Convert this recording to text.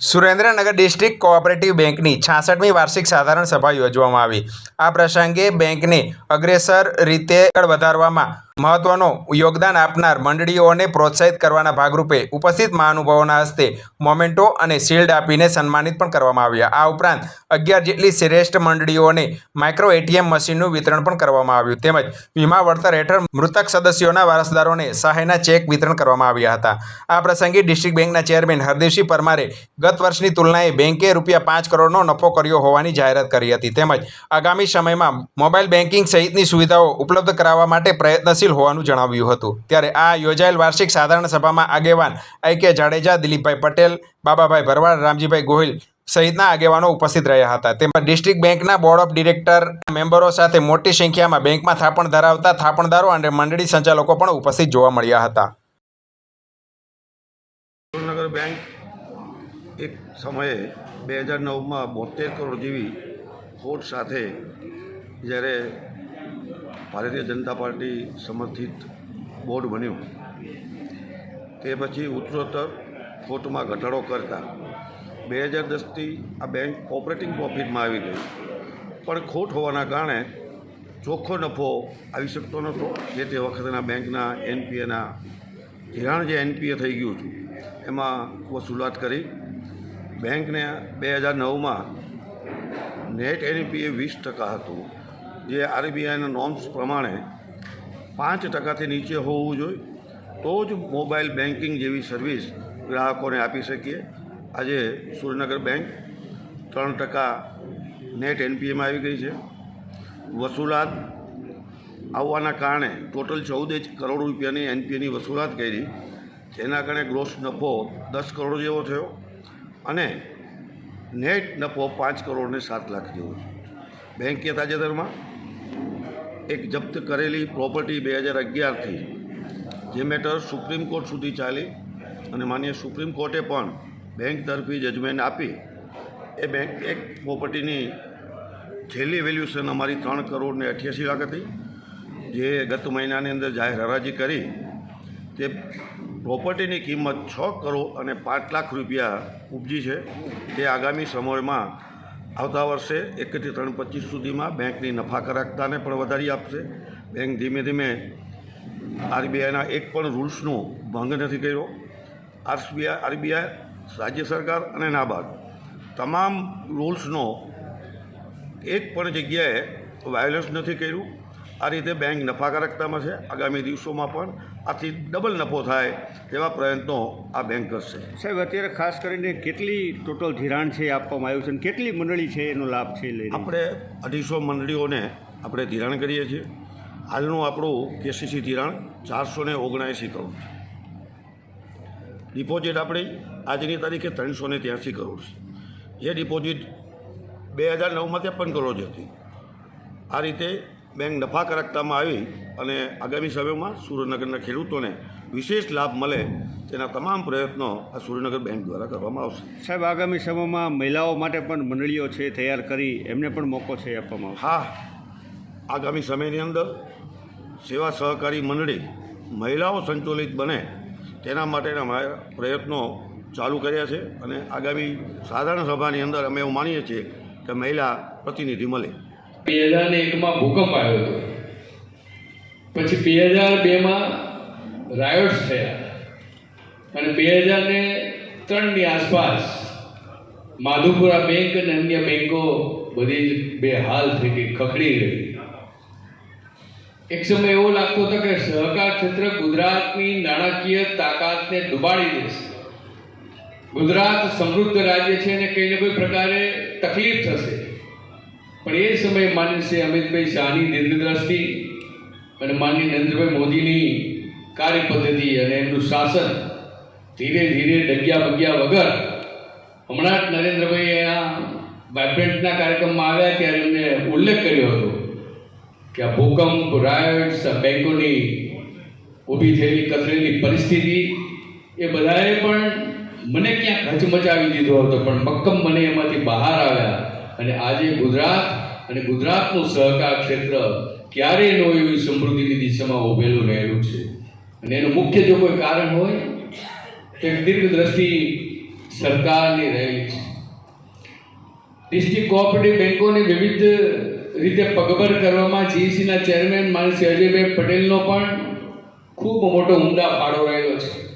Surendranagar district cooperative બેંકની છાસઠમી વાર્ષિક સાધારણ સભા યોજવામાં આવી. આ પ્રસંગે બેંકને અગ્રેસર રીતે આગળ વધારવામાં મહત્વનું યોગદાન આપનાર મંડળીઓને પ્રોત્સાહિત કરવાના ભાગરૂપે ઉપસ્થિત મહાનુભાવોના હસ્તે મોમેન્ટો અને શિલ્ડ આપીને સન્માનિત પણ કરવામાં આવ્યા. આ ઉપરાંત અગિયાર જેટલી શ્રેષ્ઠ મંડળીઓને માઇક્રો એટીએમ મશીનનું વિતરણ પણ કરવામાં આવ્યું. તેમજ વીમા વળતર હેઠળ મૃતક સદસ્યોના વારસદારોને સહાયના ચેક વિતરણ કરવામાં આવ્યા હતા. આ પ્રસંગે ડિસ્ટ્રિક્ટ બેંકના ચેરમેન હરદેવસિંહ પરમારે ગત વર્ષની તુલનાએ બેંકે રૂપિયા પાંચ કરોડનો નફો કર્યો હોવાની જાહેરાત કરી હતી. તેમજ આગામી સમયમાં મોબાઈલ બેન્કિંગ સહિતની સુવિધાઓ ઉપલબ્ધ કરાવવા માટે પ્રયત્નશીલ હોવાનું જણાવ્યું હતું. ત્યારે આ યોજાયેલ વાર્ષિક સાધારણ સભામાં આગેવાન આઈ કે જાડેજા, દિલીપભાઈ પટેલ, બાબાભાઈ ભરવાડ, રામજીભાઈ ગોહિલ સહિતના આગેવાનો ઉપસ્થિત રહ્યા હતા. તેમજ ડિસ્ટ્રિક્ટ બેંકના બોર્ડ ઓફ ડિરેક્ટર, મેમ્બરો સાથે મોટી સંખ્યામાં બેંકમાં થાપણ ધરાવતા થાપણદારો અને મંડળી સંચાલકો પણ ઉપસ્થિત જોવા મળ્યા હતા. બેંક એક સમયે બે હજાર નવમાં બોતેર કરોડ જેવી ખોટ સાથે જ્યારે ભારતીય જનતા પાર્ટી સમર્થિત બોર્ડ બન્યું. તે પછી ઉત્તરોત્તર ખોટમાં ઘટાડો કરતા બે હજાર દસથી આ બેંક ઓપરેટિંગ પ્રોફિટમાં આવી ગઈ. પણ ખોટ હોવાના કારણે ચોખ્ખો નફો આવી શકતો નહોતો. જે તે વખતના બેંકના એનપીએના ધિરાણ જે એનપીએ થઈ ગયું હતું, એમાં વસૂલાત કરી. બેંકને બે હજાર નવમાં નેટ એનપીએ વીસ ટકા હતું. જે આરબીઆઈના નોર્મ્સ પ્રમાણે પાંચ ટકાથી નીચે હોવું જોઈએ, તો જ મોબાઈલ બેન્કિંગ જેવી સર્વિસ ગ્રાહકોને આપી શકીએ. આજે સુરેન્દ્રનગર બેંક ત્રણ ટકા નેટ એનપીએમાં આવી ગઈ છે. વસૂલાત આવવાના કારણે ટોટલ ચૌદ કરોડ રૂપિયાની એનપીએની વસૂલાત કરી, જેના કારણે ગ્રોસ નફો દસ કરોડ જેવો થયો અને નેટ નફો પાંચ કરોડને સાત લાખ જેવો છે બેંકે તાજેતરમાં એક જપ્ત કરેલી પ્રોપર્ટી બે હજાર અગિયારથી, જે મેટર સુપ્રીમ કોર્ટ સુધી ચાલી અને માન્ય સુપ્રીમ કોર્ટે પણ બેંક તરફી જજમેન્ટ આપી. એ બેંક એક પ્રોપર્ટીની છેલ્લી વેલ્યુશન અમારી ત્રણ કરોડ ને અઠ્યાસી લાખ હતી, જે ગત મહિનાની અંદર જાહેર હરાજી કરી. તે પ્રોપર્ટીની કિંમત છ કરોડ અને પાંચ લાખ રૂપિયા ઉપજી છે. તે આગામી સમયમાં આવતા વર્ષે એકથી ત્રણ પચીસ સુધીમાં બેંકની નફાકારકતાને પણ વધારી આપશે. બેંક ધીમે ધીમે આરબીઆઈના એક પણ રૂલ્સનો ભંગ નથી કર્યો. આરબીઆઈ આરબીઆઈ, રાજ્ય સરકાર અને નાબાર્ડ તમામ રૂલ્સનો એક પણ જગ્યાએ વાયોલેન્સ નથી કર્યું. આ રીતે બેંક નફાકારકતામાં છે. આગામી દિવસોમાં પણ આથી ડબલ નફો થાય તેવા પ્રયત્નો આ બેંક કરશે. સાહેબ અત્યારે ખાસ કરીને કેટલી ટોટલ ધિરાણ છે એ આપવામાં આવ્યું છે અને કેટલી મંડળી છે એનો લાભ છે લઈને? આપણે અઢીસો મંડળીઓને આપણે ધિરાણ કરીએ છીએ. હાલનું આપણું કેસીસી ધિરાણ ચારસો ને ઓગણએંસી કરોડ છે. ડિપોઝિટ આપણી આજની તારીખે ત્રણસો ને ત્યાંસી કરોડ છે. જે ડિપોઝિટ બે હજાર નવમાં ત્રેપન કરોડ જ હતી. આ રીતે બેંક નફાકારકતામાં આવી અને આગામી સમયમાં સુરેન્દ્રનગરના ખેડૂતોને વિશેષ લાભ મળે તેના તમામ પ્રયત્નો આ સુરેન્દ્રનગર બેંક દ્વારા કરવામાં આવશે. સાહેબ આગામી સમયમાં મહિલાઓ માટે પણ મંડળીઓ છે તૈયાર કરી એમને પણ મોકો છે આપવામાં આવશે. હા આગામી સમયની અંદર સેવા સહકારી મંડળી મહિલાઓ સંતુલિત બને તેના માટેના પ્રયત્નો ચાલુ કર્યા છે અને આગામી સાધારણ સભાની અંદર અમે એવું માનીએ છીએ કે મહિલા પ્રતિનિધિ મળે. બે હજાર ને એકમાં ભૂકંપ આવ્યો હતો. પછી બે હજાર બેમાં રાયોટ્સ થયા. અને બે હજાર ને ત્રણની આસપાસ માધુપુરા બેંક અને અન્ય બેંકો બધી જ બે હાલ થઈ ગઈ, ખખડી ગઈ. એક સમય એવો લાગતો હતો કે સહકાર ક્ષેત્ર ગુજરાતની નાણાકીય તાકાતને ડુબાડી દેશે. ગુજરાત સમૃદ્ધ રાજ્ય છે અને કંઈ ને કોઈ પ્રકારે તકલીફ થશે. પણ એ સમયે માનીય શ્રી અમિતભાઈ શાહની દીર્ઘદ્રષ્ટિ અને માનીય નરેન્દ્રભાઈ મોદીની કાર્ય પદ્ધતિ અને એમનું શાસન ધીરે ધીરે ડગ્યા બગ્યા વગર હમણાં જ નરેન્દ્રભાઈ આ વાઇબ્રન્ટના કાર્યક્રમમાં આવ્યા ત્યારે એમને ઉલ્લેખ કર્યો હતો કે આ ભૂકંપ રાયટ્સ બેંકોની ઊભી થયેલી, કથળેલી પરિસ્થિતિ એ બધાએ પણ મને ક્યાંક હચમચાવી દીધો હતો, પણ મક્કમ મને એમાંથી બહાર આવ્યા. અને આજે ગુજરાત અને ગુજરાતનું સહકાર ક્ષેત્ર ક્યારેય નો એવી સમૃદ્ધિની દિશામાં ઉભેલું રહેલું છે. અને એનું મુખ્ય જો કોઈ કારણ હોય, તો એક દીર્ઘ દ્રષ્ટિ સરકારની રહેલી છે. ડિસ્ટ્રિક્ટ કોઓપરેટિવ બેન્કોને વિવિધ રીતે પગભર કરવામાં જીઈસીના ચેરમેન માનસી અજયભાઈ પટેલનો પણ ખૂબ મોટો ઉમદા ફાળો રહેલો છે.